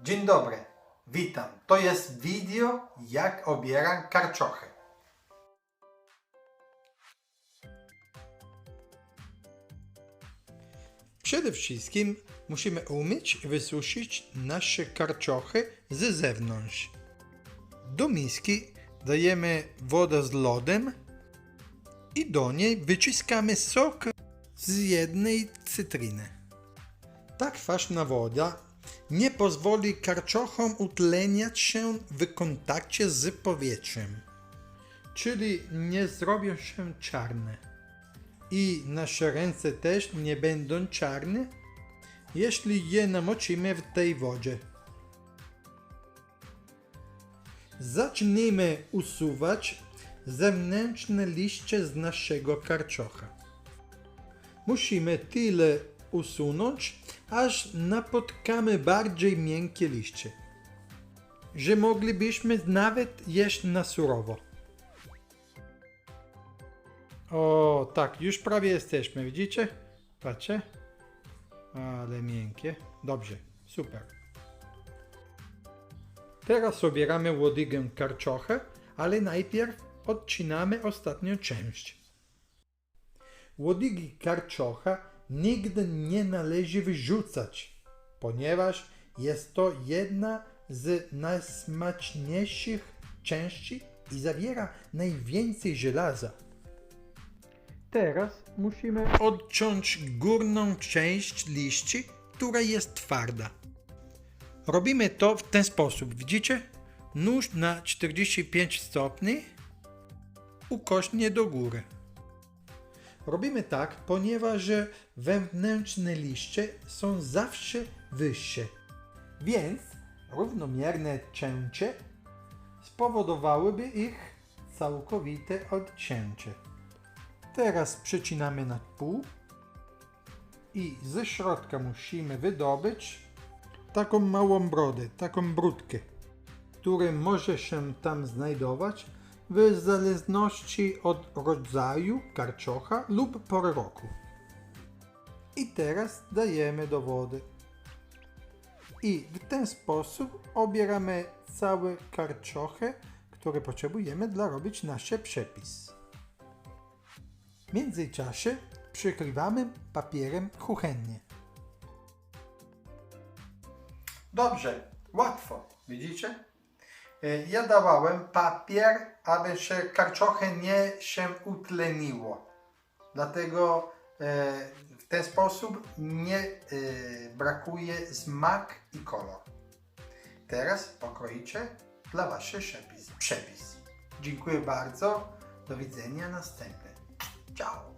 Dzień dobry, witam. To jest video, jak obieram karczochy. Przede wszystkim musimy umyć i wysuszyć nasze karczochy z zewnątrz. Do miski dajemy wodę z lodem i do niej wyciskamy sok z jednej cytryny. Ta kwaśna woda nie pozwoli karczochom utleniać się w kontakcie z powietrzem, czyli nie zrobią się czarne. I nasze ręce też nie będą czarne, jeśli je namoczymy w tej wodzie. Zacznijmy usuwać zewnętrzne liście z naszego karczocha. Musimy tyle usunąć, aż napotkamy bardziej miękkie liście, że moglibyśmy nawet jeść na surowo. O, tak, już prawie jesteśmy, widzicie? Patrzcie. Ale miękkie. Dobrze, super. Teraz obieramy łodygę karczochę, ale najpierw odcinamy ostatnią część. Łodygi karczocha nigdy nie należy wyrzucać, ponieważ jest to jedna z najsmaczniejszych części i zawiera najwięcej żelaza. Teraz musimy odciąć górną część liści, która jest twarda. Robimy to w ten sposób, widzicie? Nóż na 45 stopni ukośnie do góry. Robimy tak, ponieważ wewnętrzne liście są zawsze wyższe, więc równomierne cięcie spowodowałyby ich całkowite odcięcie. Teraz przecinamy na pół i ze środka musimy wydobyć taką małą brodę, taką brudkę, która może się tam znajdować w zależności od rodzaju karczocha lub pory roku. I teraz dajemy do wody. I w ten sposób obieramy całe karczochy, które potrzebujemy dla robić nasz przepis. W międzyczasie przykrywamy papierem kuchennie. Dobrze, łatwo, widzicie? E, Ja dawałem papier, aby się karczochy nie się utleniło. Dlatego e, w ten sposób nie e, brakuje smak i kolor. Teraz pokroicie dla Waszych przepis. Dziękuję bardzo. Do widzenia następnym. Ciao.